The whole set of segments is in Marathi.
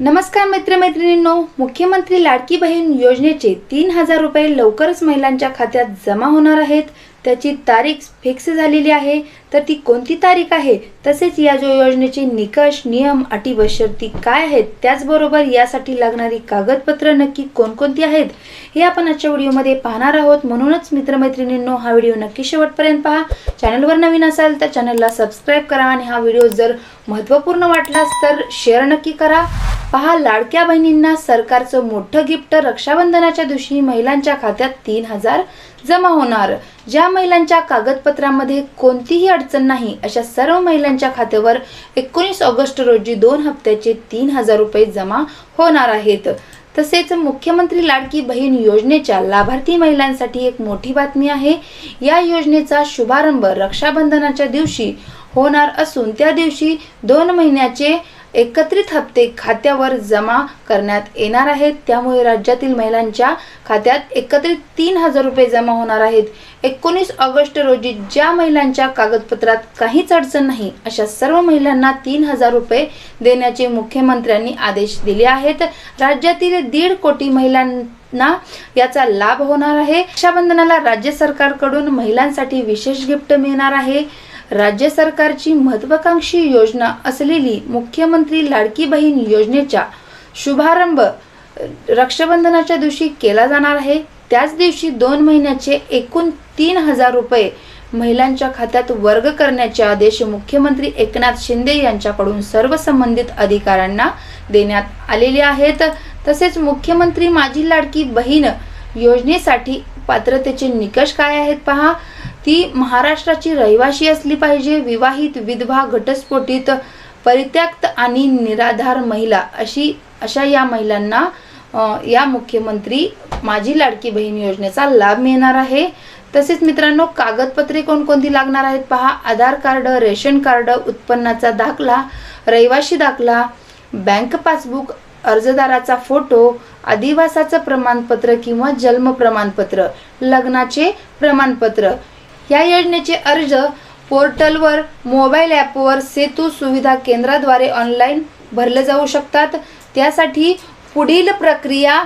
नमस्कार मित्रमैत्रिणींनो मुख्यमंत्री लाडकी बहीण योजनेचे तीन हजार रुपये लवकरच महिलांच्या खात्यात जमा होणार आहेत. त्याची तारीख फिक्स झालेली आहे. तर ती कोणती तारीख आहे? तसेच या जो योजनेचे निकष नियम अटी व शर्ती काय आहेत? त्याचबरोबर यासाठी लागणारी कागदपत्र नक्की कोणकोणती आहेत? हे आपण आजच्या व्हिडिओमध्ये पाहणार आहोत. म्हणूनच मित्रमैत्रिणींनो हा व्हिडिओ नक्की शेवटपर्यंत पहा. चॅनलवर नवीन असाल तर चॅनलला सबस्क्राईब करा आणि हा व्हिडिओ जर महत्त्वपूर्ण वाटलास तर शेअर नक्की करा. पहा लाडक्या बहिणींना सरकारचं मोठं गिफ्ट रक्षाबंधनाच्या दिवशी महिलांच्या खात्यात तीन हजार जमा होणार. ज्या महिलांच्या कागदपत्रामध्ये कोणतीही अडचण नाही अशा सर्व महिलांच्या खात्यावर एकोणीस ऑगस्ट रोजी दोन हप्त्याचे तीन हजार रुपये जमा होणार आहेत. तसेच मुख्यमंत्री लाडकी बहीण योजनेच्या लाभार्थी महिलांसाठी एक मोठी बातमी आहे. या योजनेचा शुभारंभ रक्षाबंधनाच्या दिवशी होणार असून त्या दिवशी दोन महिन्याचे एकत्रित हप्ते खात्यावर जमा करण्यात येणार आहेत. त्यामुळे राज्यातील महिलांच्या खात्यात एकत्रित तीन हजार रुपये जमा होणार आहेत. एकोणीस ऑगस्ट रोजी ज्या महिलांच्या कागदपत्रात काहीच अडचण नाही अशा सर्व महिलांना तीन हजार रुपये देण्याचे मुख्यमंत्र्यांनी आदेश दिले आहेत. राज्यातील दीड कोटी महिलांना याचा लाभ होणार आहे. रक्षाबंधनाला राज्य सरकारकडून महिलांसाठी विशेष गिफ्ट मिळणार आहे. राज्य सरकारची महत्वाकांक्षी योजना असलेली मुख्यमंत्री लाडकी बहीण योजनेचा शुभारंभ रक्षाबंधनाच्या दिवशी केला जाणार आहे. त्याच दिवशी दोन महिन्याचे एकूण तीन हजार रुपये महिलांच्या खात्यात वर्ग करण्याचे आदेश मुख्यमंत्री एकनाथ शिंदे यांच्याकडून सर्व संबंधित अधिकाऱ्यांना देण्यात आलेले आहेत. तसेच मुख्यमंत्री माझी लाडकी बहीण योजनेसाठी पात्रतेचे निकष काय आहेत पहा. ती महाराष्ट्राची रहिवाशी असली पाहिजे विवाहित विधवा घटस्फोटित परित्यक्त आणि निराधार महिला अशी अशा या महिलांना या मुख्यमंत्री माझी लाडकी बहीण योजनेचा लाभ मिळणार आहे. तसेच मित्रांनो कागदपत्रे कोणकोणती लागणार आहेत पहा. आधार कार्ड रेशन कार्ड उत्पन्नाचा दाखला रहिवाशी दाखला बँक पासबुक अर्जदाराचा फोटो अधिवासाचं प्रमाणपत्र किंवा जन्म प्रमाणपत्र लग्नाचे प्रमाणपत्र या योजनेचे अर्ज पोर्टलवर मोबाईल ॲपवर सेतू सुविधा केंद्राद्वारे ऑनलाईन भरले जाऊ शकतात. त्यासाठी पुढील प्रक्रिया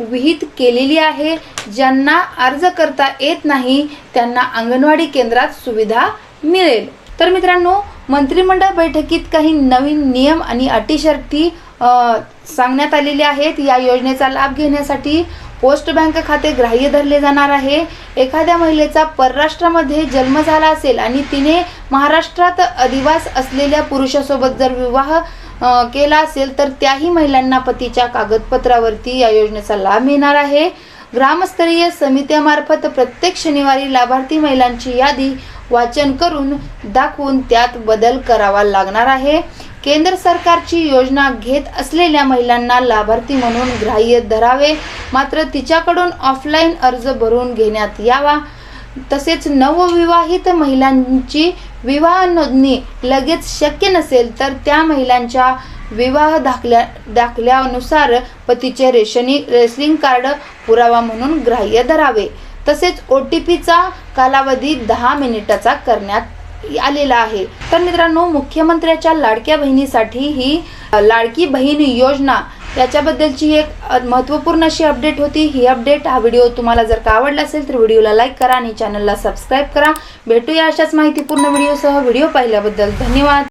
विहित केलेली आहे. ज्यांना अर्ज करता येत नाही त्यांना अंगणवाडी केंद्रात सुविधा मिळेल. तर मित्रांनो मंत्रिमंडळ बैठकीत काही नवीन नियम आणि अटीशर्ती सांगण्यात आलेले आहेत. या योजनेचा लाभ घेण्यासाठी पोस्ट बँक खाते ग्राह्य धरले जाणार आहे. एखाद्या महिलेचा परराष्ट्रामध्ये जन्म झाला असेल आणि तिने महाराष्ट्रात अधिवास असलेल्या पुरुषासोबत जर विवाह केला असेल तर त्याही महिलांना पतीच्या कागदपत्रावरती या योजनेचा लाभ मिळणार आहे. ग्रामस्तरीय समित्यामार्फत प्रत्येक शनिवारी लाभार्थी महिलांची यादी वाचन करून दाखवून त्यात बदल करावा लागणार आहे. केंद्र सरकारची योजना घेत असलेल्या महिलांना लाभार्थी म्हणून ग्राह्य धरावे. मात्र तिच्याकडून ऑफलाईन अर्ज भरून घेण्यात यावा. तसेच नवविवाहित महिलांची विवाह नोंदणी लगेच शक्य नसेल तर त्या महिलांच्या विवाह दाखल्या दाखल्यानुसार पतीचे रेशनी रेसलिंग कार्ड पुरावा म्हणून ग्राह्य धरावे. तसेच ओ टी पीचा कालावधी दहा मिनिटाचा करण्यात आलेला आहे. तर मित्रांनो मुख्यमंत्र्याच्या लाडक्या बहिणीसाठी ही लाडकी बहीण योजना याच्याबद्दलची एक महत्त्वपूर्ण अशी अपडेट होती. ही अपडेट हा व्हिडिओ तुम्हाला जर का आवडला असेल तर व्हिडिओला लाईक करा आणि चॅनलला सबस्क्राईब करा. भेटूया अशाच माहितीपूर्ण व्हिडिओसह. व्हिडिओ पाहिल्याबद्दल धन्यवाद.